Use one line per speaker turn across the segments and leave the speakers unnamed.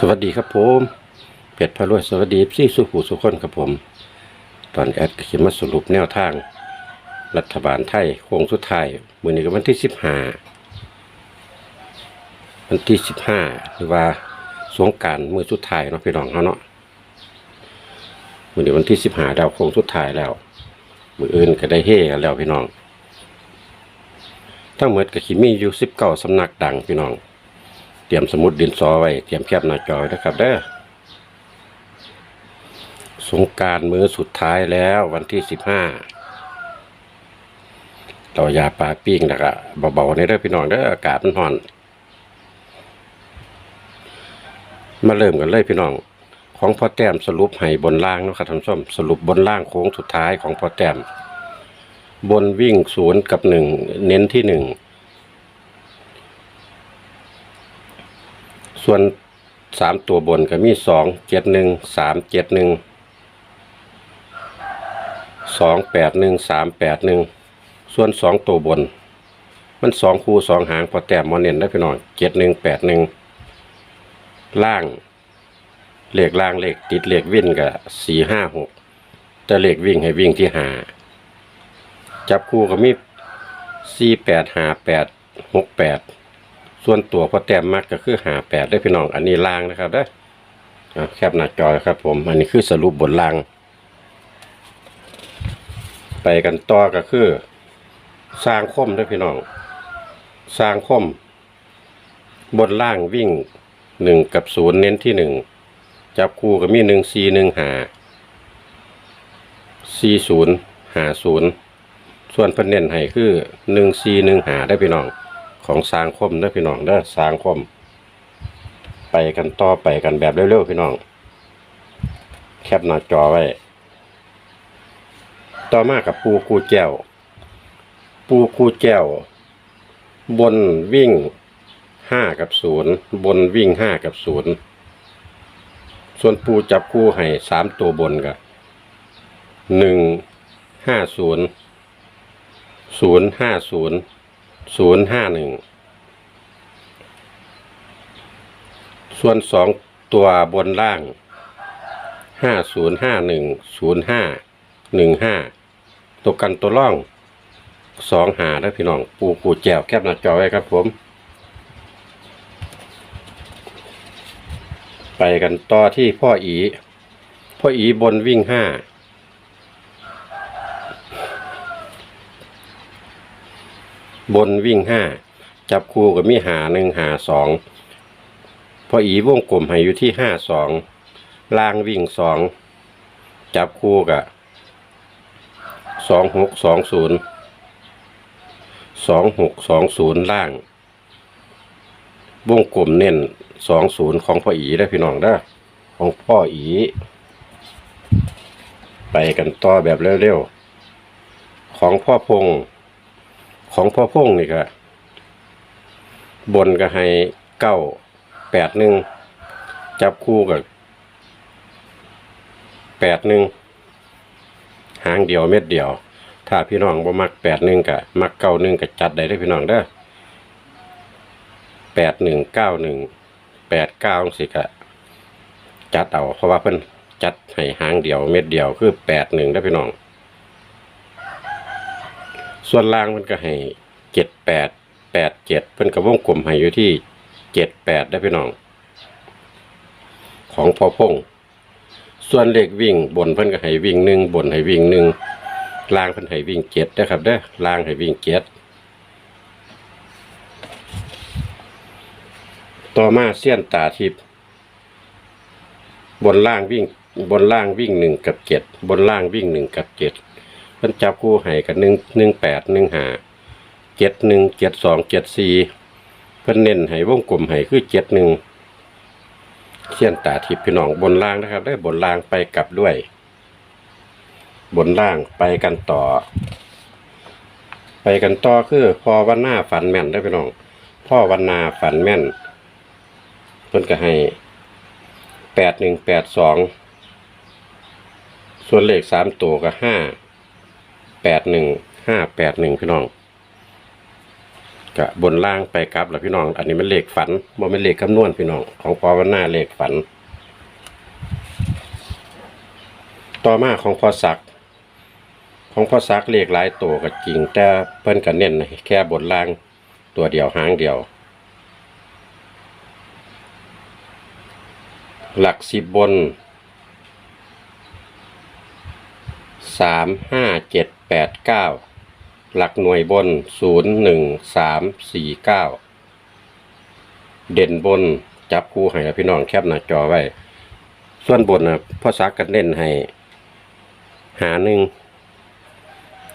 สวัสดีครับผมเพชรพารวยสวัสดีพี่สุผูสุคนครับผม ตอนแอดขีมาสรุปแนวทาง รัฐบาลไทยโค้งสุดท้ายมือนี้ก็วันที่สิบห้าวันที่สิบห้าหรือว่าสงการมือสุดท้ายเนาะพี่น้องเขาเนาะมือนี้วันที่สิบห้าดาวโค้งสุดท้ายแล้ว มืออื่นก็ได้เฮ่กันแล้วพี่น้อง ทั้งหมดก็ขีมีอยู่สิบเก้าสำนักดังพี่น้อง เตรียมสมุดดินสอไว้ เตรียมแคบหน้าจอยนะครับเด้อสงการมื้อสุดท้ายแล้ววันที่สิบห้าเรายาปลาปิ้งนะครับเบาๆในเด้อพี่น้องเด้ออากาศมันร้อน มาเริ่มกันเลยพี่น้อง ของพ่อแต้มสรุปให้บนล่างเนาะครับท่านผู้ชมสรุปบนล่างโค้งสุดท้ายของพ่อแต้ม บนวิ่งศูนย์กับหนึ่งเน้นที่หนึ่ง ส่วนสามตัวบนก็มีสองเจ็ดหนึ่งสามเจ็ดหนึ่งสองแปดหนึ่งสามแปดหนึ่งส่วนสองตัวบน มันสองคู่สองหางพอแต้มมอเน้นได้พี่น้องเจ็ดหนึ่งแปดหนึ่งล่างเลขล่างเลขติดเลขวิ่งกับสี่ห้าหกแต่เลขวิ่งให้วิ่งที่หาจับคู่ก็มีสี่แปดหาแปดหกแปด ส่วนตัวพอแต้มมักก็คือหาแปดได้พี่น้อง อันนี้ล่างนะครับได้ออะแคบหน้าจอครับ ผม อันนี้คือสรุปบนล่าง ไปกันต่อก็คือ สร้างคมได้พี่น้อง สร้างคม บนล่างวิ่งหนึ่งกับศูนย์เน้นที่หนึ่งจับคู่ก็มีหนึ่งสี่หนึ่งหาสี่ศูนย์หาศูนย์ส่วนเพันเน้นให้คือหนึ่งสี่หนึ่งหาได้พี่น้อง ของสางคมเด้อพี่น้องเด้อสางคม ไปกันต่อไปกันแบบเร็วๆพี่น้อง แคปหน้าจอไว้ ต่อมากับปูคูแก้ว ปูคูแก้ว บนวิ่งห้ากับศูนย์บนวิ่งห้ากับศูนย์ส่วนปูจับคู่ให้สามตัวบนกับหนึ่งห้าศูนย์ศูนย์ห้าศูนย์ ศูนย์ห้าหนึ่งส่วนสองตัวบนล่างห้าศูนย์ห้าหนึ่งศูนย์ห้าหนึ่งห้าตัวกันตัวล่องสองหาได้พี่น้อง ปูปูแจวแคบหน้าจอไว้ครับผม ไปกันต่อที่พ่ออี พ่ออีบนวิ่งห้า บนวิ่งห้าจับคู่กับมีหาหนึ่งหาสองพออีวงกลมให้อยู่ที่ห้าสองล่างวิ่งสองจับคู่กับสองหกสองศูนย์สองหกสองศูนย์ล่าง วงกลมเน้นสองศูนย์ของพ่ออีได้พี่น้องได้ของพ่ออี ไปกันต่อแบบเร็วๆ ของพ่อพงษ์ ของพ่อพงนี่ก็บนก็ให้เก้าแปดหนึ่งจับคู่กับแปดหนึ่งหางเดียวเม็ดเดียว ถ้าพี่น้องบ่มักแปดหนึ่งกับมักเก้าหนึ่งกับจัดได้ได้อพี่น้องเด้อแปดหนึ่งเก้าหนึ่งแปดเก้าสิกะจัดเอาเพราะว่าเพิ่นจัดให้หางเดียวเม็ดเดียวคือแปดหนึ่งได้พี่น้อง ส่วนล่างมันก็ให้เจ็ดแปดแปดเจ็ดเพิ่นก็วงกลมให้อยู่ที่เจ็ดแปดได้พี่น้อง ของพอพงษ์ส่วนเลขวิ่งบนเพิ่นก็ให้วิ่งหนึ่งบนให้วิ่งหนึ่งล่างเพิ่นให้วิ่งเจ็ดนะครับเด้อล่างให้วิ่งเจ็ดต่อมาเสี้ยนตาทิพย์บนล่างวิ่งบนล่างวิ่งหนึ่งกับเจ็ดบนล่างวิ่งหนึ่งกับเจ็ด พิ่นจับคู่ให้กันหนึ่งหนึ่งแปดหนึ่งหาเจ็ดหนึ่งเจ็ดสองเจ็ดสี่เพิ่นเน้นให้วงกลมให้คือเจ็ดหนึ่งเขียนตาทิพย์พี่น้องบนล่างนะครับ ได้บนล่างไปกลับด้วย บนล่างไปกันต่อ ไปกันต่อคือพ่อวันหน้าฝันแม่นได้พี่น้องพ่อวันนาฝันแม่นเพิ่นก็ให้แปดหนึ่งแปดสองส่วนเลขสามตัวก็ห้า แปดหนึ่งห้าแปดหนึ่งพี่น้องกะบนล่างไปกลับแล้วพี่น้อง อันนี้มันเลขฝันบ่เป็นเลขคำนวณพี่น้อง ของพอวันหน้าเลขฝัน ต่อมาของพอศักดิ์ของพอศักดิ์เลขหลายตัวก็จริง แต่เพิ่นก็เน้นแค่บนล่างตัวเดียวหางเดียว หลักสิบบน สามห้าเจ็ดแปดเก้าหลักหน่วยบนศูนย์หนึ่งสามสี่เก้าเด่นบนจับคู่ให้แล้วพี่น้องแคปหน้าจอไว้ ส่วนบนนะพ่อซักกันเน้นให้ หาหนึ่ง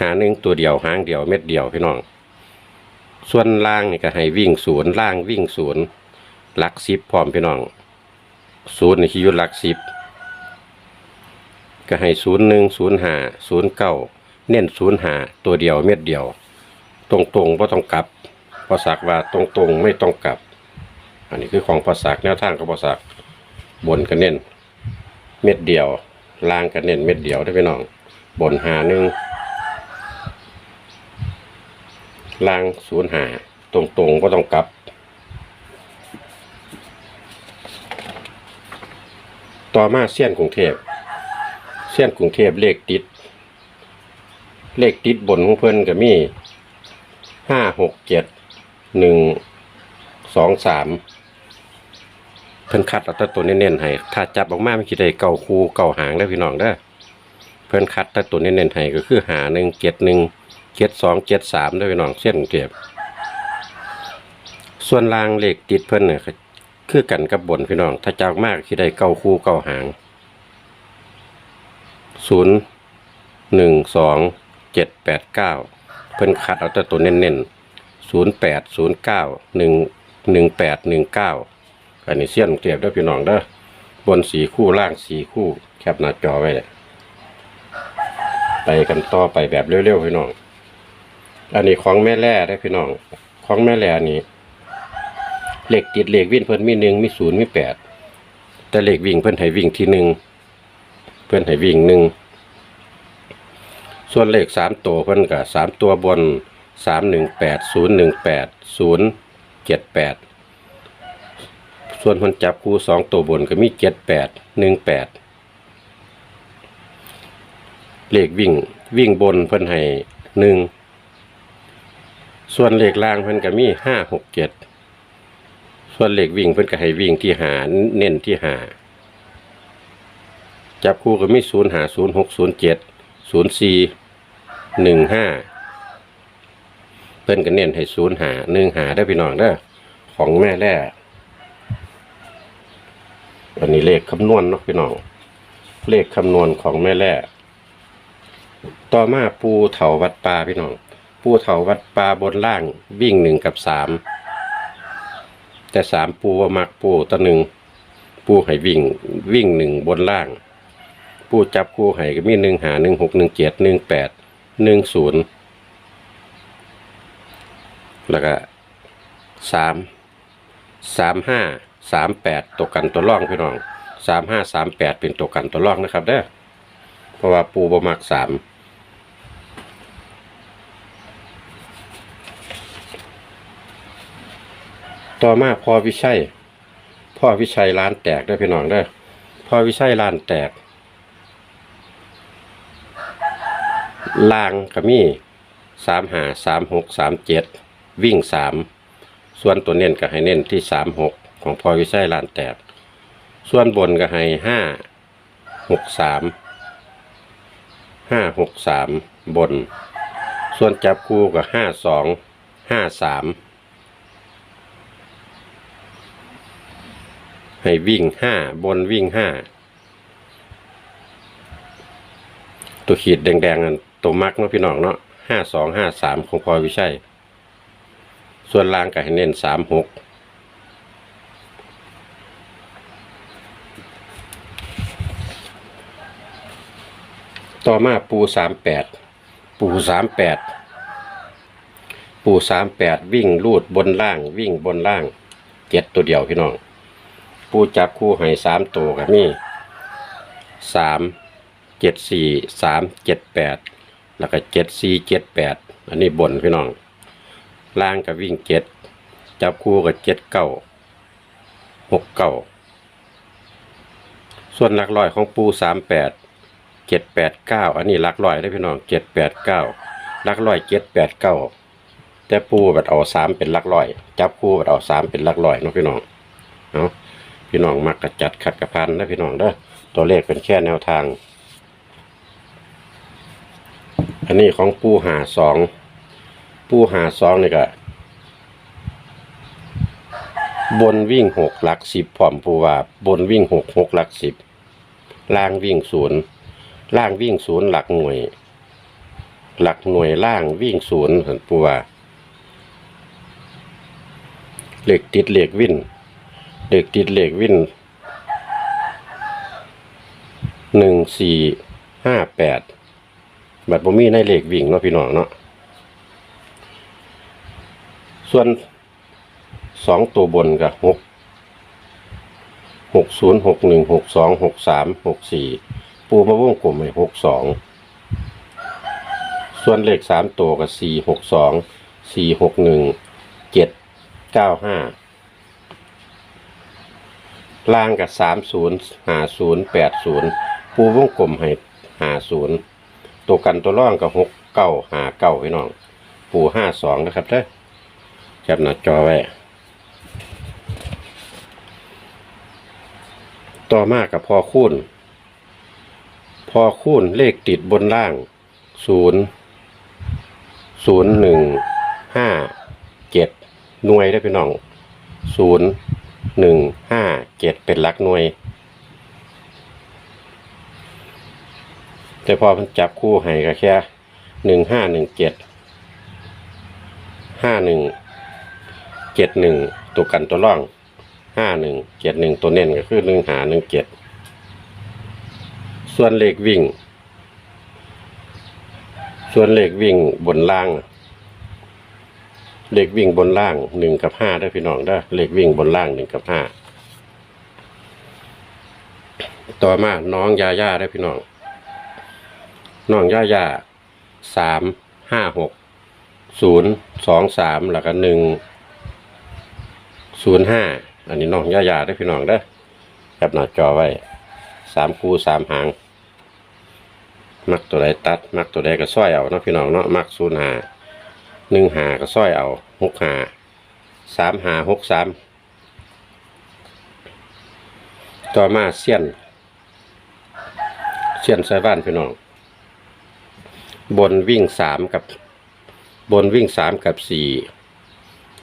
หาหนึ่งตัวเดียวหางเดียวเม็ดเดียวพี่น้อง ส่วนล่างนี่ก็ให้วิ่งศูนย์ล่างวิ่งศูนย์หลักสิบพร้อมพี่น้องศูนย์นี่คือยุดหลักสิบ ก็ให้ศูนย์หนึ่งศูนย์ห้าศูนย์เก้าเน้นศูนย์ห้าตัวเดียวเม็ดเดียว ตรงตรงๆไ่ต้องกลับภาษากว่าตรงตรงๆไม่ต้องกลับ อันนี้คือของภาษาแนวทางของภาษาบนก็เน้นเม็ดเดียวล่างก็เน้นเม็ดเดียวได้อพี่น้อง บนหาหนึ่งล่างศูนย์หาตรงตรงก็ต้องกลับ ต่อมาเสี้ยนกรุงเทพ เสี้ยนกรุงเทพเลขติด เลขติดบนของเพิ่นก็มีห้าหกเจ็ดหนึ่งสองสามเพิ่นคัดเอาแต่ตัวเน้นๆให้ถ้าจับออกมาไม่คิดได้เก่าคูเก่าหางได้พี่น้องเด้เพิ่นคัดแต่ตัวเน้นๆให้ก็คือหาหนึ่งเจ็ดหนึ่งเจ็ดสองเจ็ดสามได้พี่น้องเส้นกรุงเทพส่วนลางเลขติดเพิ่นเนี่ยคือกันกับบนพี่น้อง ถ้าจับมากคิดได้เก่าคูเก่าหาง ศูนย์หนึ่งสองเจ็ดแปดเก้าเพิ่นคัดเอาแต่ตัวเน้นๆศูนย์แปดศูนย์เก้าหนึ่งหนึ่งแปดหนึ่งเก้าอันนี้เสี้ยนกรุงเทพเด้อพี่น้องเด้อบนสีคู่ล่างสีคู่แคปหน้าจอไว้เลยไปกันต่อไปแบบเร็วๆพี่น้อง อันนี้ของแม่แร่ได้พี่น้อง ของแม่แร่นี่เหลขติดเหลขวิ่งเพิ่นมีหนึ่งมีศูนย์มีแปดแต่เหลขวิ่งเพิ่นให้วิ่งที่หนึ่ง เพิ่อนให้วิ่งหนึ่งส่วนเลขสามตัวเพิ่อนกับสามตัวบนสามหนึ่งแปดศูนย์หนึ่งแปดศูนย์เจ็ดแปดส่วนคนจับคู่สองตัวบนก็มีเจ็ดแปดหนึ่งแปดเลขวิ่งวิ่งบนเพิ่อนให้หนึ่งส่วนเลขล่างเพิ่อนก็มีห้าหกเจ็ดส่วนเลขวิ่งเพิ่อนก็ให้วิ่งที่หาเน้นที่หา จับคู่ก็มีศูนย์หาศูนย์หกศูนย์เจ็ดศูนย์สี่หนึ่งห้าเพิ่นก็เน้นให้ศูนย์หาหนึ่งหาได้พี่น้องเด้ของแม่แร่อันนี้เลขคำนวณเนาะพี่น้อง เลขคำนวณของแม่แร่ต่อมาปูเถาวัดปลาพี่น้อง ปูเถาวัดปลาบนล่างวิ่งหนึ่งกับสามแต่สามปูว่ามักปูตัวหนึ่งปูให้วิ่งวิ่งหนึ่งบนล่าง ปูจับคู่ให้ก็มีหนึ่งหาหนึ่งหกหนึ่งเจ็ดหนึ่งแปดหนึ่งศูนย์แล้วก็สามสามห้าสามแปดตัวกันตัวร่องพี่น้องสามห้าสามแปดเป็นตัวกันตัวร่องนะครับเด้อเพราะว่าปูบมักสามต่อมาพ่อวิชัยพ่อวิชัยร้านแตกได้พี่น้องเด้อพ่อวิชัยร้านแตก ลางก็มีสามห้าสามหกสามเจ็ดวิ่งสามส่วนตัวเน้นก็ให้เน้นที่สามหกของพอวิชัยลานแตก ส่วนบนก็ให้ห้าหกสามห้าหกสามบน ส่วนจับคู่ก็ห้าสองห้าสามให้วิ่งห้าบนวิ่งห้าตัวขีดแดงๆนั่น ตัวมักเนาะพี่น้องเนาะห้าสองห้าสามของพอวิชัย ส่วนล่างก็ให้เน้นสามหกต่อมาปูสามแปดปูสามแปดปูสามแปดวิ่งลูดบนล่าง วิ่งบนล่างเจ็ดตัวเดียวพี่น้อง ปูจับคู่ให้สามตัวกับนี่สามเจ็ดสี่สามเจ็ดแปด แล้วก็เจ็ดสี่เจ็ดแปดอันนี้บนพี่น้องล่างกับวิ่งเจ็ดจับคู่กับเจ็ดเก้าหกเก้าส่วนหลักร้อยของปูสามแปดเจ็ดแปดเก้าอันนี้หลักร้อยได้พี่น้องเจ็ดแปดเก้าหลักร้อยเจ็ดแปดเก้าแต่ปูแบบเอาสามเป็นหลักร้อย จับคู่แบบเอาสามเป็นหลักร้อยเนาะพี่น้องเอาะพี่น้องมักกระจัดขัดกระพันนะพี่น้องเด้อตัวเลขเป็นแค่แนวทาง อันนี้ของปูหาสองปูหาสองนี่ก็บนวิ่งหกหลักสิบพร้อมปูว่าบนวิ่งหกหกหลักสิบล่างวิ่งศูนย์ล่างวิ่งศูนย์หลักหน่วย หลักหน่วยล่างวิ่งศูนย์เห็นปูว่าเหล็กติดเหล็กวิ่นเหล็กติดเหล็กวิ่นหนึ่งสี่ห้าแปด บัตรบ่มีในเลขวิ่งเนาะพี่น้องเนาะส่วนสองตัวบนกับหกหกศูนย์หกหนึ่งหกสองหกสามหกสี่ปูมาวงกลมให้หกสองส่วนเลขสามตัวกับสี่หกสองสี่หกหนึ่งเจ็ดเก้าห้าล่างกับสามศูนย์หาศูนย์แปดศูนย์ปูวงกลมให้หาศูนย์ ตัวกันตัวร่องกับหกเก้าหาเก้าพี่น้อง ปูห้าสองนะครับเด้อแคปหน้าจอไว้ ต่อมากับพอคูณพอคูณเลขติดบนล่างศูนย์ศูนย์หนึ่งห้าเจ็ดหน่วยได้พี่น้องศูนย์หนึ่งห้าเจ็ดเป็นหลักหน่วย แต่พอมันจับคู่ให้ก็แค่หนึ่งห้าหนึ่งเจ็ดห้าหนึ่งเจ็ดหนึ่งตัวกันตัวร่องห้าหนึ่งเจ็ดหนึ่งตัวเน้นก็คือหนึ่งหาหนึ่งเจ็ดส่วนเลขวิ่ง ส่วนเลขวิ่งบนล่าง เลขวิ่งบนล่างหนึ่งกับห้าได้พี่น้องได้เลขวิ่งบนล่างหนึ่งกับห้าต่อมาน้องยาย่าได้พี่น้อง น้องย่าย่าสามห้าหกศูนย์สองสามแล้วก็หนึ่งศูนย์ห้าอันนี้น้องย่าย่าได้พี่น้องเด้อแคปหน้าจอไว้สามคู่สามหาง มักตัวใดตัด มักตัวใดก็ซ้อยเอาเนาะพี่น้องเนาะมักศูนย์หาหนึ่งหาก็ซ้อยเอาหกหาสามหาหกสามต่อมาเสี้ยนเสี้ยนใส่บ้านพี่น้อง บนวิ่งสามกับบนวิ่งสามกับสี่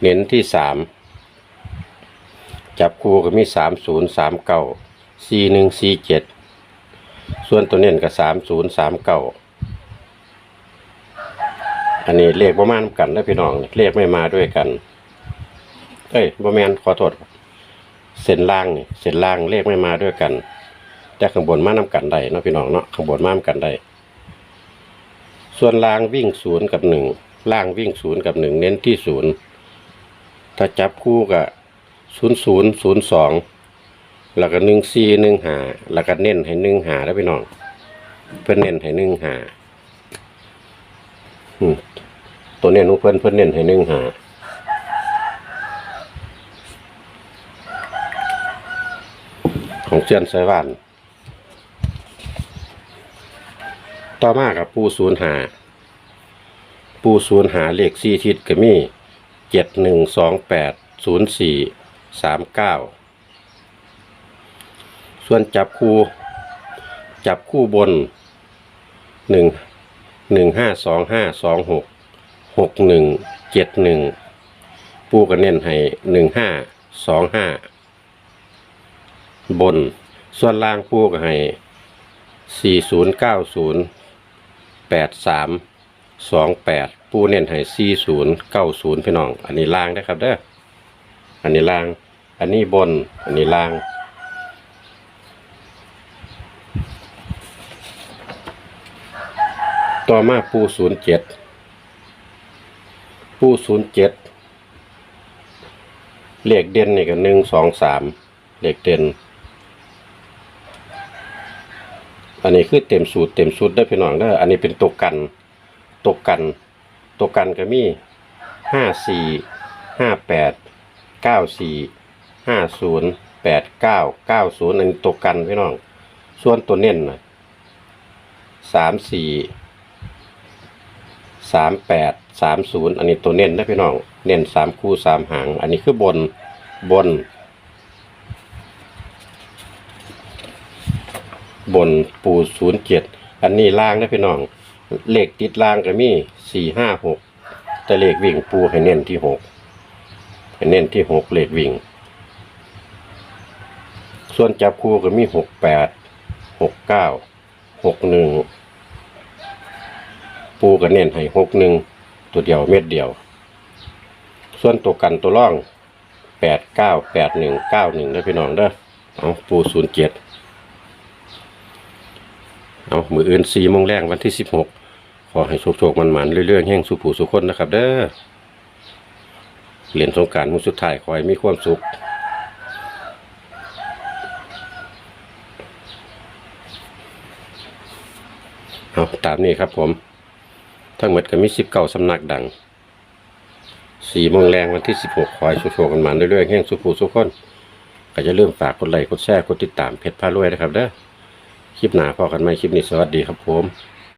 เน้นที่สามจับคู่ก็มีสามศูนย์สามเก้าสี่หนึ่งสี่เจ็ดส่วนตัวเน้นก็สามศูนย์สามเก้าอันนี้เลขประมาณกันนะพี่น้องเลขไม่มาด้วยกันเอ้ยประมาณขอโทษเส้นล่างนี่เส้นล่างเลขไม่มาด้วยกัน แต่ข้างบนมานำกันได้เนาะพี่น้องเนาะข้างบนมานำกันได้ ส่วนล่างวิ่งศูนย์กับหนึ่งล่างวิ่งศูนย์กับหนึ่งเน้นที่ศูนย์ถ้าจับคู่กับศูนย์ศูนย์ศูนย์สองแล้วก็หนึ่งสี่หนึ่งหาแล้วก็เน้นให้หนึ่งหาแล้วพี่น้องเพื่อนเน้นให้หนึ่งหาอืมตัวเน้นของเพื่อนเพื่อนเน้นให้หนึ่งหาของเชียนไซวาน ต่อมากับปูศูนย์หาปูศูนย์หาเลขสี่ทิศก็มีเจ็ดหนึ่งสองแปดศูนย์สี่สามเก้าส่วนจับคู่ จับคู่บนหนึ่งหนึ่งห้าสองห้าสองหกหกหนึ่งเจ็ดหนึ่งปูก็เน้นให้หนึ่งห้าสองห้าบน ส่วนล่างปูก็ให้สี่ศูนย์เก้าศูนย์ แปดสามสองแปดปูเน้นให้สี่ศูนย์เก้าศูนย์พี่น้อง อันนี้ล่างนะครับเด้ออันนี้ล่าง อันนี้บน อันนี้ล่าง ต่อมาปูศูนย์เจ็ดปูศูนย์เจ็ดเลขเด่นนี่ก็หนึ่งสองสามเลขเด่น อันนี้คือเต็มสูตรเต็มชุดได้พี่น้องเด้ออันนี้เป็นตัวกันตัวกันตัวกันก็มีห้าสี่ห้าแปดเก้าสี่ห้าศูนย์แปดเก้าเก้าศูนย์อันนี้ตัวกันพี่น้อง ส่วนตัวเน้นนะสามสี่สามแปดสามศูนย์อันนี้ตัวเน้นนะพี่น้อง เน้นสามคู่สามหาง อันนี้คือบนบน บนปูศูนย์เจ็ดอันนี้ล่างนะพี่น้อง เลขติดล่างก็มีสี่ห้าหกแต่เลขวิ่งปูให้เน้นที่หกให้เน้นที่หกเลขวิ่ง ส่วนจับคู่ก็มีหกแปดหกเก้าหกหนึ่งปูก็เน้นให้หกหนึ่งตัวเดียวเม็ดเดียว ส่วนตัวกันตัวร่องแปดเก้าแปดหนึ่งเก้าหนึ่งนะพี่น้องเด้อเอาปูศูนย์เจ็ด เอามืออื่นสี่โมงแรงวันที่สิบหกขอให้โชคโชคมันมันๆเรื่อยๆแห่งสุผู้สุคนนะครับ เด้อเหรียญสงการมือสุดท้ายขอให้มีความสุขเอาตามนี้ครับผม ทั้งหมดก็มีสิบเก้าสำนักดังสี่โมงแรงวันที่สิบหกขอให้โชคโชคมันมันเรื่อยๆแห่งสุผูสุขคนก็จะเริ่มฝากกดไลค์กดแชร์กดติดตามเพจพารวยนะครับเด้อ คลิปหนาพอกันไหมคลิปนี้สวัสดีครับผม